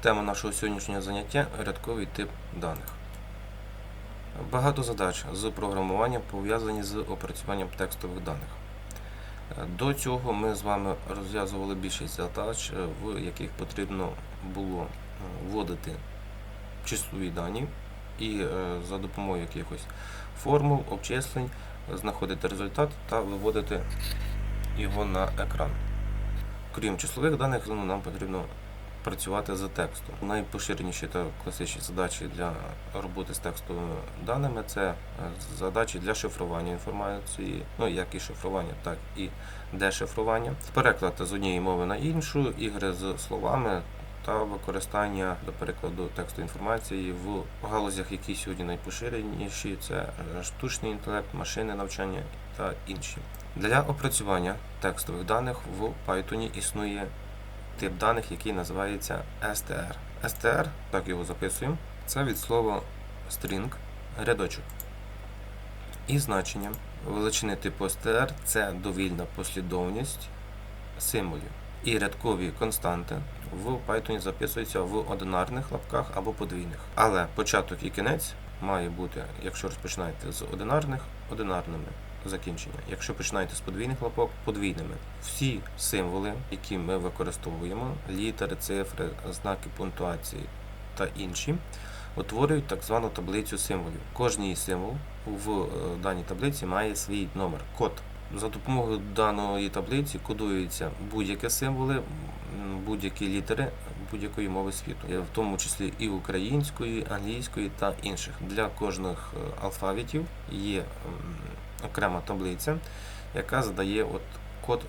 Тема нашого сьогоднішнього заняття рядковий тип даних. Багато задач з програмування пов'язані з опрацюванням текстових даних. До цього ми з вами розв'язували більшість задач, в яких потрібно було е, вводити числові дані і е, за допомогою якихось формул, обчислень знаходити результат та виводити його на екран. Крім числових даних, нам потрібно працювати з текстом. Найпоширеніші та класичні задачі для роботи з текстовими даними це е, задачі для шифрування інформації, ну як і шифрування, так і дешифрування, переклад з однієї мови на іншу, ігри з словами та використання, до прикладу, тексту інформації в галузях, які сьогодні найпоширеніші, це е, штучний інтелект, машинне навчання та інші. Для опрацювання текстових даних в Python існує тип даних, який називається str. str, так його записуємо, це від слова string, рядочок. І значення величини типу str це довільна послідовність символів. І рядкові константи в Python записуються в одинарних лапках або подвійних. Але початок і кінець має бути, якщо розпочинаєте з одинарних, одинарними закінчення. Якщо починаєте з подвійних лапок, подвійними. Всі символи, які ми використовуємо, літери, цифри, знаки пунктуації та інші, утворюють так звану таблицю символів. Кожний символ в е, даній таблиці має свій номер, код. За допомогою даної таблиці кодуються будь-які символи, будь-які літери будь-якої мови світу, е, в тому числі і української, англійської та інших. Для кожних е, алфавітів є окрема таблиця, яка задає от код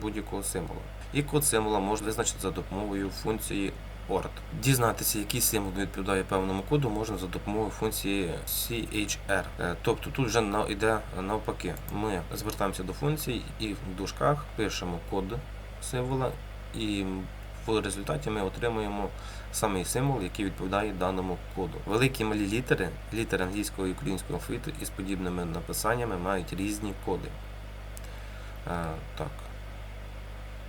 будь-якого символу. І код символа можна визначити за допомогою функції ORT. Дізнатися, який символ відповідає певному коду, можна за допомогою функції CHR. Е, Тобто тут вже йде навпаки. Ми звертаємося до функції і в дужках пишемо код символа, і в результаті ми отримуємо самий символ, який відповідає даному коду. Великі малі літери, літери англійського і українського алфавіту із подібними написаннями мають різні коди. Е, так.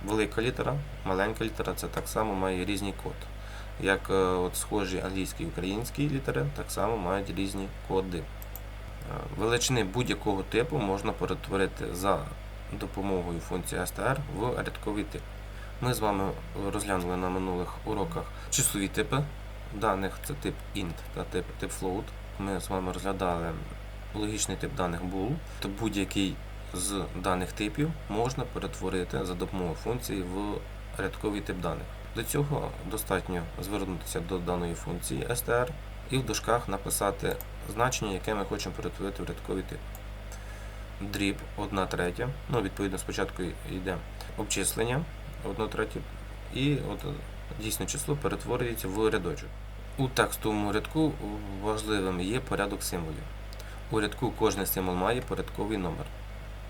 Велика літера, маленька літера це так само має різний код. Як е, от схожі англійські і українські літери, так само мають різні коди. Е, Величини будь-якого типу можна перетворити за допомогою функції str в рядковий тип. Ми з вами розглянули на минулих уроках числові типи даних, це тип int та тип, тип float. Ми з вами розглядали логічний тип даних bool, то будь-який з даних типів можна перетворити за допомогою функції в рядковий тип даних. До цього достатньо звернутися до даної функції str і в дужках написати значення, яке ми хочемо перетворити в рядковий тип. Дріб 1 третя. Ну, відповідно, спочатку йде обчислення 1 третя, і от дійсне число перетворюється в рядочок. У текстовому рядку важливим є порядок символів. У рядку кожен символ має порядковий номер.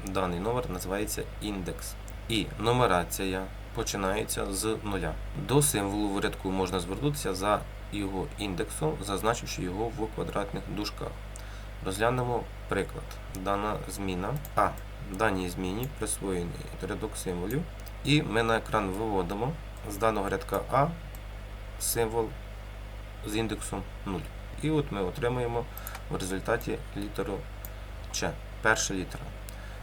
Даний номер називається індекс. І нумерація починається з нуля. До символу в рядку можна звернутися за його індексом, зазначивши його в квадратних дужках. Розглянемо приклад. Дана зміна А. Даній зміні присвоєний рядок символів. І ми на екран виводимо з даного рядка А символ з індексом 0. І от ми отримуємо в результаті літеру Ч. Перша літера.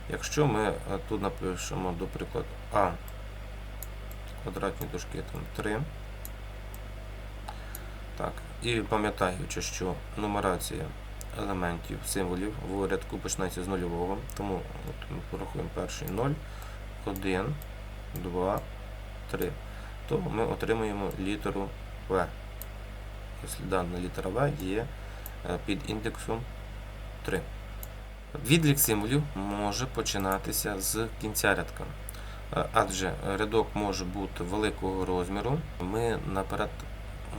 Якщо ми е, тут напишемо, до прикладу, А квадратні дужки там 3. Так, і пам'ятаючи, що нумерація елементів, символів в рядку починається з нульового, тому от ми порахуємо перший 0, 1, 2, 3, то ми отримуємо літеру В. Якщо дана літера В є е, під індексом 3. Відлік символів може починатися з кінця рядка. Е, Адже рядок може бути великого розміру. Ми наперед,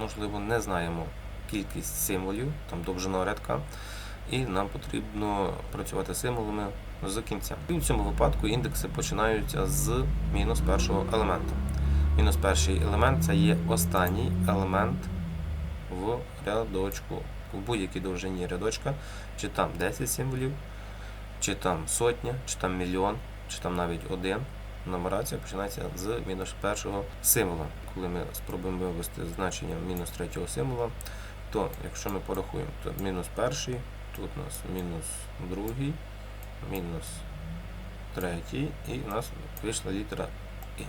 можливо, не знаємо кількість символів, там довжина рядка, і нам потрібно працювати символами з кінця. І в цьому випадку індекси починаються з мінус першого елемента. Мінус перший елемент це є останній елемент в рядочку. В будь-якій довжині рядочка, чи там 10 символів, чи там сотня, чи там мільйон, чи там навіть один. нумерація починається з мінус першого символа. Коли ми спробуємо вивести значення мінус третього символа, то якщо ми порахуємо, то мінус перший, тут у нас мінус другий, мінус третій, і у нас вийшла літера І.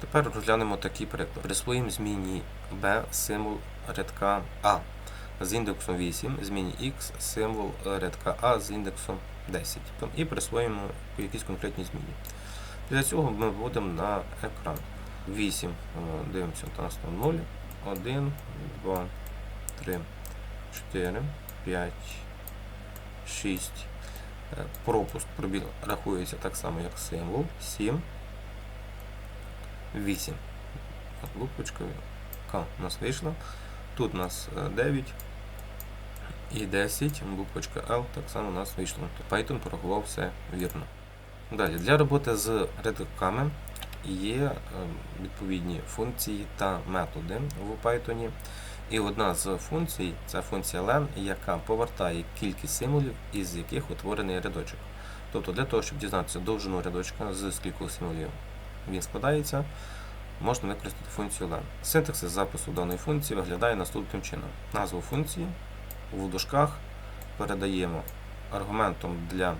Тепер розглянемо такий приклад. Присвоїмо зміні b символ рядка А з індексом 8, зміні x символ рядка А з індексом 10. І присвоїмо якісь конкретні зміни. Для цього ми вводимо на екран 8, е, дивимося, у нас там 0, 1, 2, 3, 4, 5, 6. Е, Пропуск пробіл рахується так само, як символ. 7, 8. От Буквочка К у нас вийшла. Тут у нас е, 9 і 10, буквочка L так само у нас вийшло. Python порахував все вірно. Далі, для роботи з рядками є е, відповідні функції та методи в Python. І одна з функцій це функція len, яка повертає кількість символів, із яких утворений рядочок. Тобто для того, щоб дізнатися довжину рядочка, з скількох символів він складається, можна використати функцію len. Синтаксис запису даної функції виглядає наступним чином. Назву функції в дужках передаємо аргументом для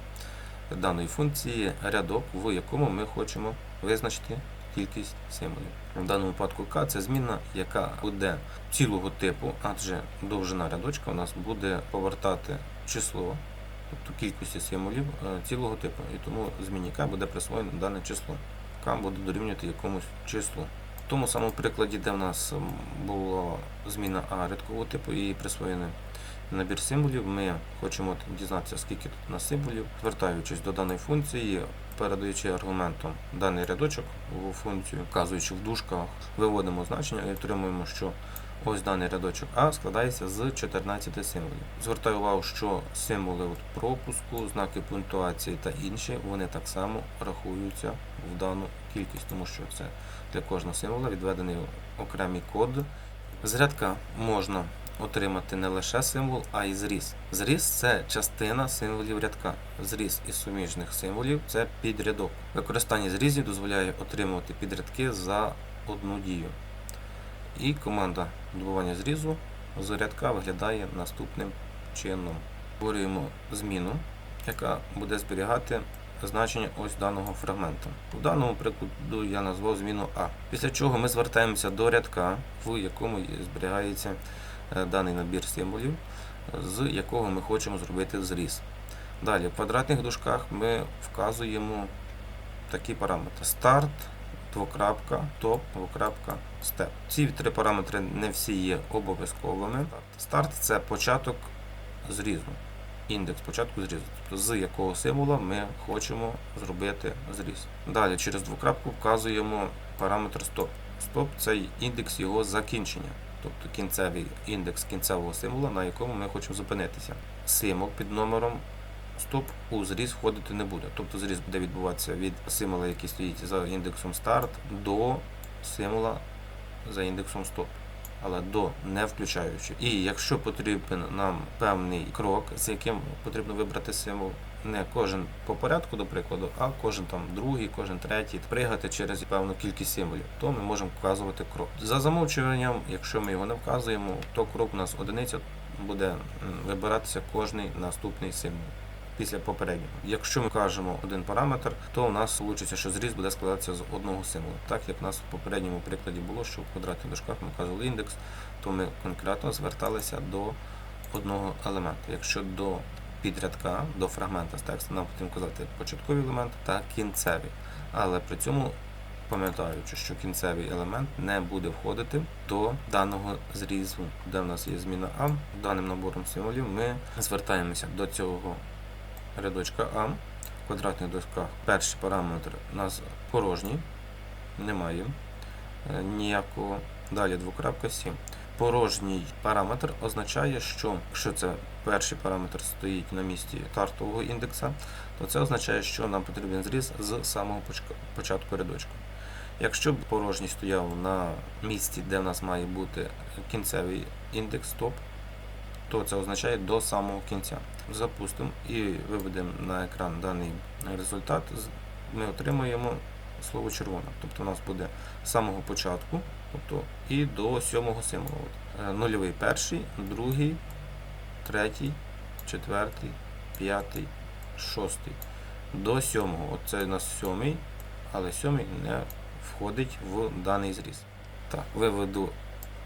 даної функції рядок, в якому ми хочемо визначити кількість символів. В даному випадку k це змінна, яка буде цілого типу, адже довжина рядочка у нас буде повертати число, тобто кількості символів е, цілого типу. І тому зміні k буде присвоєно дане число. k буде дорівнювати якомусь числу. В тому самому прикладі, де в нас була зміна А рядкового типу і присвоєний набір символів, ми хочемо дізнатися, скільки тут у нас символів, звертаючись до даної функції, передаючи аргументом даний рядочок у функцію, вказуючи в дужках, виводимо значення і отримуємо, що ось даний рядочок А складається з 14 символів. Звертаю увагу, що символи от пропуску, знаки пунктуації та інші, вони так само рахуються в дану кількість, тому що це для кожного символа відведений окремий код. З рядка можна отримати не лише символ, а й зріз. Зріз це частина символів рядка. Зріз із суміжних символів це підрядок. Використання зрізів дозволяє отримувати підрядки за одну дію. І команда добування зрізу з рядка виглядає наступним чином. Створюємо зміну, яка буде зберігати значення ось даного фрагмента. У даному прикладу я назвав зміну А. Після чого ми звертаємося до рядка, в якому зберігається даний набір символів, з якого ми хочемо зробити зріз. Далі, в квадратних дужках ми вказуємо такі параметри: старт, двокрапка, топ, двокрапка, степ. Ці три параметри не всі є обов'язковими. Старт це початок зрізу. Індекс початку зрізу, тобто з якого символа ми хочемо зробити зріз. Далі через двокрапку вказуємо параметр стоп. Стоп це індекс його закінчення, тобто кінцевий індекс кінцевого символа, на якому ми хочемо зупинитися. Символ під номером стоп у зріз входити не буде. Тобто зріз буде відбуватися від символа, який стоїть за індексом старт, до символа за індексом стоп. Але до не включаючи. І якщо потрібен нам певний крок, з яким потрібно вибрати символ, не кожен по порядку, до прикладу, а кожен там другий, кожен третій, пригати через певну кількість символів, то ми можемо вказувати крок. За замовчуванням, якщо ми його не вказуємо, то крок у нас одиниця буде вибиратися кожний наступний символ. Після попереднього. Якщо ми кажемо один параметр, то у нас вийде, що зріз буде складатися з одного символа. Так як у нас в попередньому прикладі було, що в квадратних дужках ми вказували індекс, то ми конкретно зверталися до одного елемента. Якщо до підрядка, до фрагмента з тексту, нам потрібно казати початковий елемент та кінцевий. Але при цьому пам'ятаючи, що кінцевий елемент не буде входити до даного зрізу, де в нас є зміна А, даним набором символів ми звертаємося до цього рядочка А. В квадратних дужках перший параметр у нас порожній, немає е, ніякого. Далі двокрапка 7. Порожній параметр означає, що якщо це перший параметр стоїть на місці стартового індекса, то це означає, що нам потрібен зріз з самого початку рядочка. Якщо б порожній стояв на місці, де в нас має бути кінцевий індекс топ, то це означає до самого кінця. Запустимо і виведемо на екран даний результат ми отримуємо слово червона. Тобто у нас буде з самого початку, тобто і до сьомого символу. Е, Нульовий перший, другий, третій, четвертий, п'ятий, шостий. До сьомого. Оце у нас сьомий, але сьомий не входить в даний зріз. Так, виведу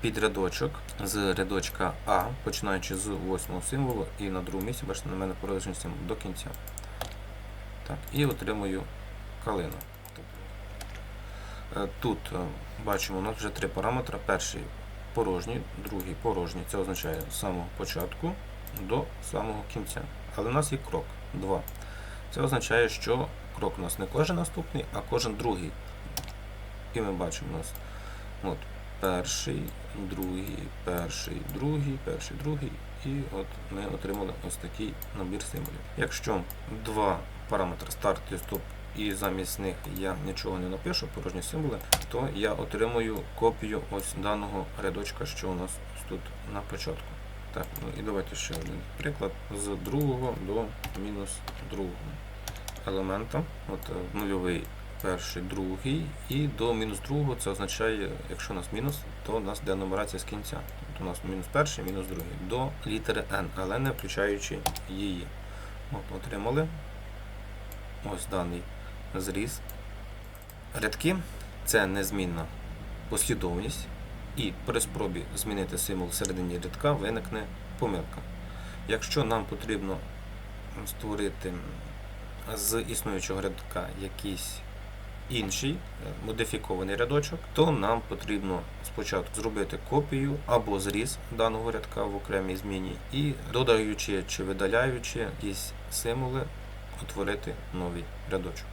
підрядочок з рядочка А, починаючи з восьмого символу, і на другому місці, бачите, на мене порожній до кінця. Так, і отримую калину. Е, Тут е, бачимо, у нас вже три параметри. Перший порожній, другий порожній. Це означає з самого початку до самого кінця. Але у нас є крок 2. Це означає, що крок у нас не кожен наступний, а кожен другий. І ми бачимо у нас от, перший, другий, перший, другий, перший, другий. І от ми отримали ось такий набір символів. Якщо два параметри старт і стоп, і замість них я нічого не напишу, порожні символи, то я отримую копію ось даного рядочка, що у нас тут на початку. Так, ну і давайте ще один приклад з другого до мінус другого елемента. От е, нульовий, перший, другий, і до мінус другого це означає, якщо у нас мінус, то у нас йде нумерація з кінця. Тобто у нас мінус перший, мінус другий, до літери N, але не включаючи її. От, отримали ось даний зріз. Рядки це незмінна послідовність, і при спробі змінити символ всередині рядка виникне помилка. Якщо нам потрібно створити з існуючого рядка якийсь інший е, модифікований рядочок, то нам потрібно спочатку зробити копію або зріз даного рядка в окремій зміні і додаючи чи видаляючи якісь символи, утворити новий рядочок.